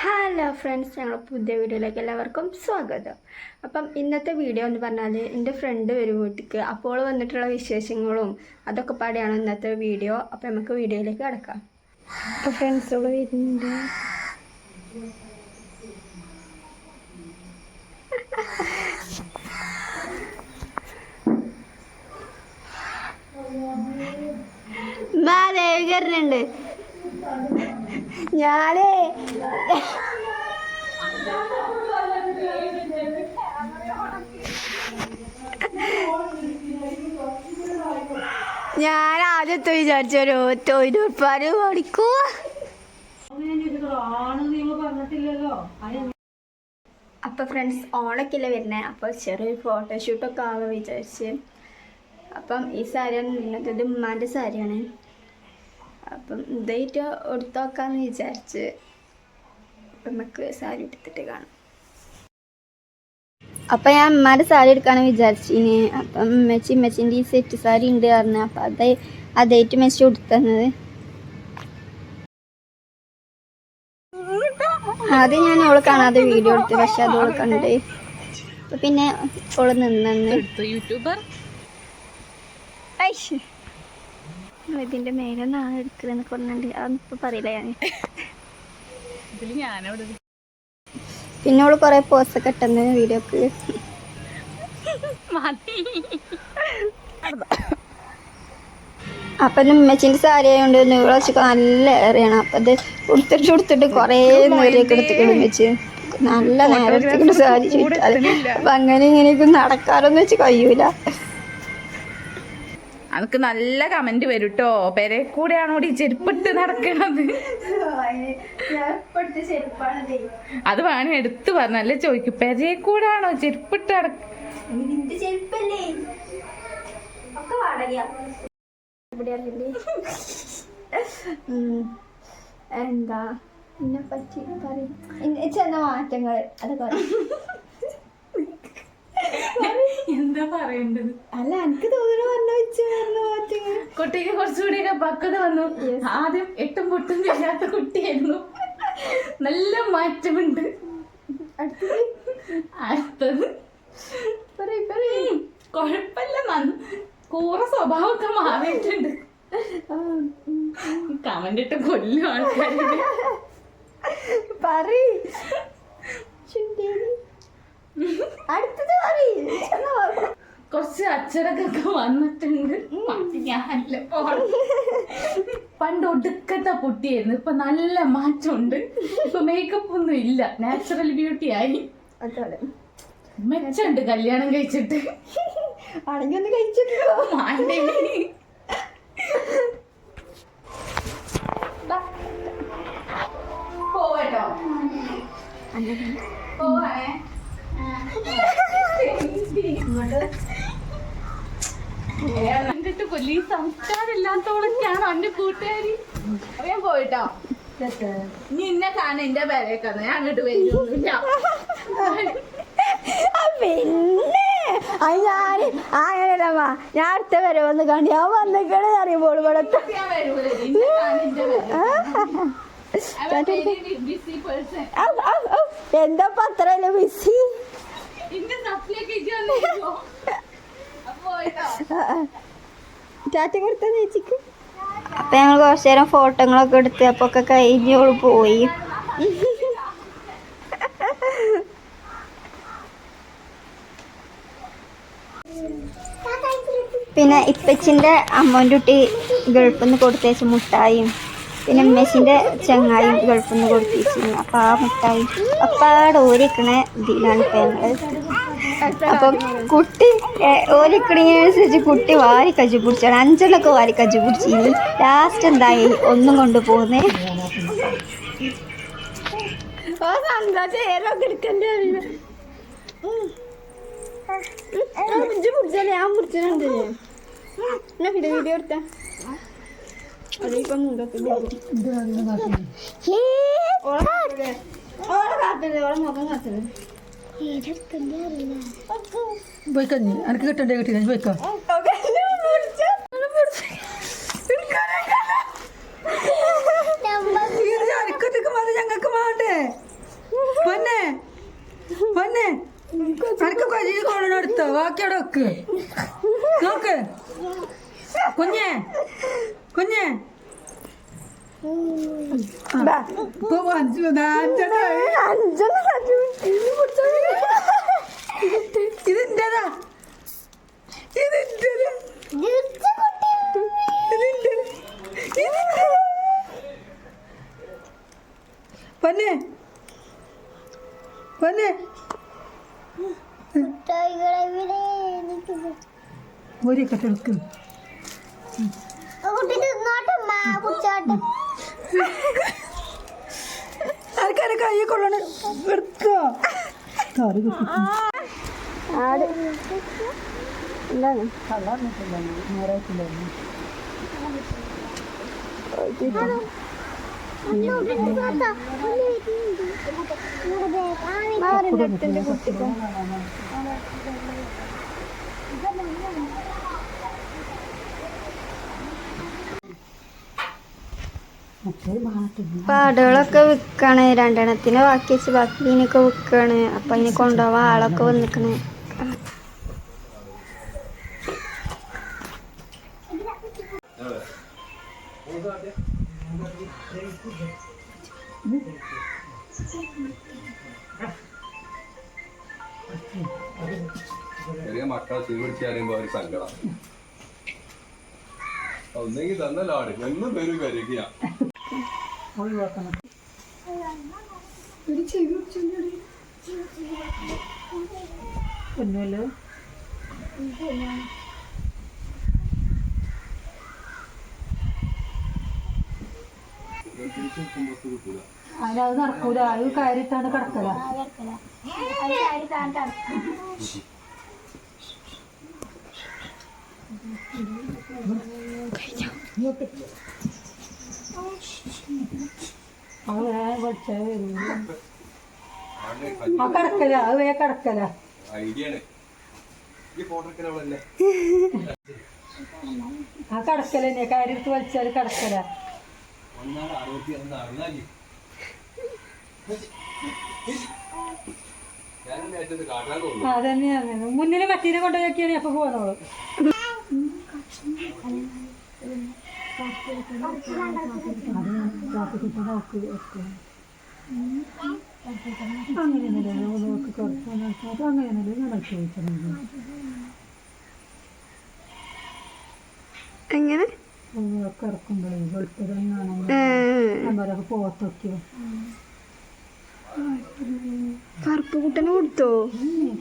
Hello friends ഞങ്ങൾ പുതിയ വീഡിയോയിലേക്ക് എല്ലാവർക്കും സ്വാഗതം. അപ്പം ഇന്നത്തെ വീഡിയോ എന്ന് പറഞ്ഞാൽ എന്റെ ഫ്രണ്ട് വരും വീട്ടിലേക്ക് അപ്പോൾ വന്നിട്ടുള്ള വിശേഷങ്ങളും അതൊക്കെ പാടിയാണ് ഇന്നത്തെ വീഡിയോ. അപ്പം നമുക്ക് വീഡിയോയിലേക്ക് കിടക്കാം. അപ്പോൾ ഫ്രണ്ട്സുകൾ വരുന്നുണ്ട്. വരുന്നുണ്ട് ഞാനേ. ഞാൻ ആദ്യത്തെ വിചാരിച്ചൊരു തൊഴിലുറപ്പാട് പഠിക്കൂ അപ്പൊ ഫ്രണ്ട്സ് ഓണക്കില്ല വരുന്നത് അപ്പൊ ചെറിയൊരു ഫോട്ടോഷൂട്ടൊക്കെ ആവാൻ വിചാരിച്ച്. അപ്പം ഈ സാരിയാണ് നിന്നത് ഇത് സാരിയാണ്. അപ്പം ഇതായിട്ട് എടുത്തു നോക്കാമെന്ന് വിചാരിച്ച് നമുക്ക് സാരി എടുത്തിട്ട് കാണാം. അപ്പം ഞാൻ ഉമ്മാന്റെ സാരി എടുക്കാന്ന് വിചാരിച്ചിന്. അപ്പം മെച്ചി മെച്ചിന്റെ ഈ സെറ്റ് സാരി ഉണ്ട് പറഞ്ഞു. അപ്പം അത് അതായിട്ട് മെച്ചി കൊടുത്തത് ആദ്യം ഞാൻ ഓൾ കാണാതെ വീഡിയോ എടുത്തു. പക്ഷെ അത് ഓൾ കണ്ട്. പിന്നെ ഓൾ നിന്നു യൂട്യൂബർ ഇതിന്റെ മേലെ നാളെ എടുക്കലെന്ന് പറഞ്ഞിട്ടുണ്ട് അതൊന്നും പറയില്ല ഞാൻ. പിന്നെ അവൾ കൊറേ പോസ് ഒക്കെ ഇട്ടെന്ന് വീഡിയോക്ക് അപ്പൊ ഉമ്മച്ചിന്റെ സാരി ആയതുകൊണ്ട് നൂറ് വർഷം നല്ല ഏറിയാണ്. അപ്പൊ അത് ഉടുത്തിട്ട് ഉടുത്തിട്ട് കൊറേ നേരെയൊക്കെ എടുത്തിട്ട് വെച്ച് നല്ല നേരം എടുത്തിട്ട് സാരി ചുറ്റാതെ അപ്പൊ അങ്ങനെ ഇങ്ങനെയൊക്കെ നടക്കാറൊന്നും വെച്ച് കഴിയൂല. അനക്ക് നല്ല കമന്റ് വരും കേട്ടോ പെരെ കൂടെയാണോ ഈ ചെരുപ്പിട്ട് നടക്കണത്? അത് വേണം എടുത്തു പറഞ്ഞല്ലേ ചോദിക്കും? പെരെ കൂടാണോ ചെരുപ്പിട്ട് നടക്ക. എന്താ? എന്നെ പറ്റി പറയും. ചെന്ന മാറ്റങ്ങൾ അതൊക്കെ. എന്താ പറയേണ്ടത്? അല്ല എനിക്ക് തോന്നുന്നു പറഞ്ഞ വെച്ച് പറഞ്ഞ മാറ്റങ്ങൾ കുട്ടിക്ക് കുറച്ചുകൂടിയൊക്കെ പക്വത വന്നു. ആദ്യം എട്ടും പൊട്ടും ചെയ്യാത്ത കുട്ടിയായിരുന്നു. നല്ല മാറ്റമുണ്ട്. അടുത്തത്? നന്ന കൂറ സ്വഭാവമൊക്കെ മാറിയിട്ടുണ്ട്. കമന്റ് ഇട്ട് കൊല്ലും ആൾക്കാരുടെ പറയ് ചുണ്ടേലി. അടുത്തത് പറയ് ചെന്ന പറ. കുറച്ച് അച്ചടക്കൊക്കെ വന്നിട്ടുണ്ട്. ഞാനല്ല പോണം. പണ്ട് ഒടുക്കത്തെ പൊട്ടിയായിരുന്നു ഇപ്പൊ നല്ല മാറ്റമുണ്ട്. ഇപ്പൊ മേക്കപ്പ് ഒന്നും ഇല്ല. നാച്ചുറൽ ബ്യൂട്ടി ആയി. മെച്ചുണ്ട് കല്യാണം കഴിച്ചിട്ട്. ആണെങ്കിൽ ഒന്ന് പോവട്ടോ. പോവാണേ എന്നിട്ട് കൊല്ലി സംസ്കാരം ഞാൻ എന്റെ കൂട്ടുകാരി. അറിയാൻ പോയിട്ടോ. നീ ഇന്നെ കാണാൻ എന്റെ പേരേക്കാണ് ഞാൻ അങ്ങോട്ട് വരുന്നില്ല. ആ, പിന്നെ. അത് ഞാൻ അങ്ങനെയല്ലമ്മ ഞാൻ അടുത്ത വരെ വന്ന് കണ്ടു ഞാൻ വന്നിക്കണേ അറിയുമ്പോൾ ഇവിടെ. എന്താ പത്രല്ലേ ബിസി ടാറ്റ കൊടുത്ത ചേച്ചിക്ക്? അപ്പൊ ഞങ്ങൾ കുറച്ചു നേരം ഫോട്ടോകളൊക്കെ എടുത്ത് അപ്പൊ ഒക്കെ കഴിഞ്ഞോൾ പോയി. പിന്നെ ഇപ്പച്ചിന്റെ അമ്മോന്റെ കുട്ടി ഗൾഫിൽ നിന്ന് കൊടുത്തേച്ച മുട്ടായും. പിന്നെ ഉമ്മച്ചിന്റെ ചങ്ങായും ഗൾഫിൽ നിന്ന് കൊടുത്തിരിക്കുന്നു. അപ്പം ആ മുട്ടായി അപ്പാടെ ഓരിക്കണ ഇതിലാണ് ഇപ്പം ഞങ്ങൾ അപ്പം കുട്ടി ഓരിക്കണിനനുസരിച്ച് കുട്ടി വാരി കജ്ജി പിടിച്ചാണ്. അഞ്ചെണ്ണൊക്കെ വാരി കജ്ജി പിടിച്ചിനി ലാസ്റ്റ് എന്തായി? ഒന്നും കൊണ്ട് പോകുന്നേ. ഞാൻ പിടിച്ചിട്ടുണ്ട് വീഡിയോ എടുത്ത. പോയിക്കഞ്ഞി എനിക്ക് കിട്ടണ്ടേ കിട്ടി ഞാൻ പോയിക്കോ ഞങ്ങൾക്ക് വേണ്ടേ പൊന്നെ പൊന്നെ അനക്ക് കൊല്ലി കൊള്ളണെടുത്തോ ബാക്കി അവിടെ വെക്ക് നോക്ക് കുഞ്ഞേ കുഞ്ഞേ. ഇതിന്റെതാ ഇതിന്റെതാ പൊന്നെ. പൊന്നെ. ഒരു കെട്ടെടുക്ക് ആൾക്കാരെ കൈ കൊള്ളണ എടുത്തോ ആട് എന്താണ് കുട്ടിക്കോ പാടുകളൊക്കെ വിൽക്കാണ് രണ്ടെണ്ണത്തിന് ബാക്കി വെച്ച് ബാക്കി ഇതിനൊക്കെ വിൽക്കാണ് അപ്പൊ ഇനി കൊണ്ടുപോവാ ആളൊക്കെ വന്നിക്കണ്. ഒന്നെങ്കിൽ തന്നല്ലാട് എന്നും പേര് കരുകിയ ഒഴിവാക്കണം ഒന്നുമല്ലോ അതിനത് നടക്കൂല അത് കയറിട്ടാണ് കിടക്കല വരൂല ആ കിടക്കല അത് ആ തന്നെ വലിച്ചാൽ അതന്നെയാണ് മുന്നിൽ മറ്റീനെ കൊണ്ടുപോയി നോക്കിയാണ് എപ്പോ പോന്നോളൂ. അങ്ങനെയല്ലേ നോക്ക് കുറച്ച് അങ്ങനെയല്ലേ ഞാൻ ചോദിച്ചത് എങ്ങനെ? പൂവൊക്കെ ഇറക്കുമ്പോഴേ അമ്പലൊക്കെ പോത്തൊക്കെയോ കറുപ്പ് കുട്ടന് കൊടുത്തോ?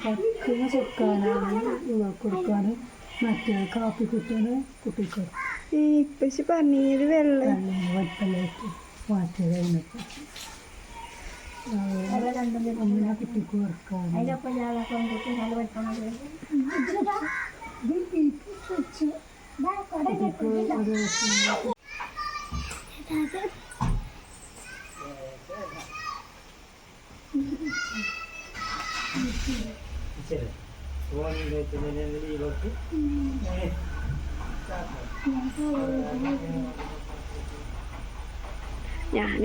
കത്തിന് കൊടുക്കാനാണ് കൊടുക്കാൻ മറ്റേ കാപ്പി കുട്ടനെ കുട്ടിക്ക്. ഈ ഇപ്പച്ചി പറഞ്ഞത് വെള്ള. വലുപ്പല്ലായിട്ട് ഞാൻ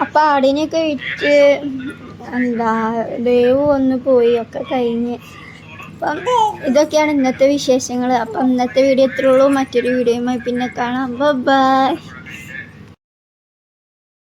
അപ്പൊ ആടിനെയൊക്കെ വിറ്റ് എന്താ ദേവ് ഒന്ന് പോയി ഒക്കെ കഴിഞ്ഞ്. അപ്പം ഇതൊക്കെയാണ് ഇന്നത്തെ വിശേഷങ്ങൾ അപ്പം ഇന്നത്തെ വീഡിയോ എത്രയുള്ളൂ മറ്റൊരു വീഡിയോയുമായി പിന്നെ കാണാം. ബൈ.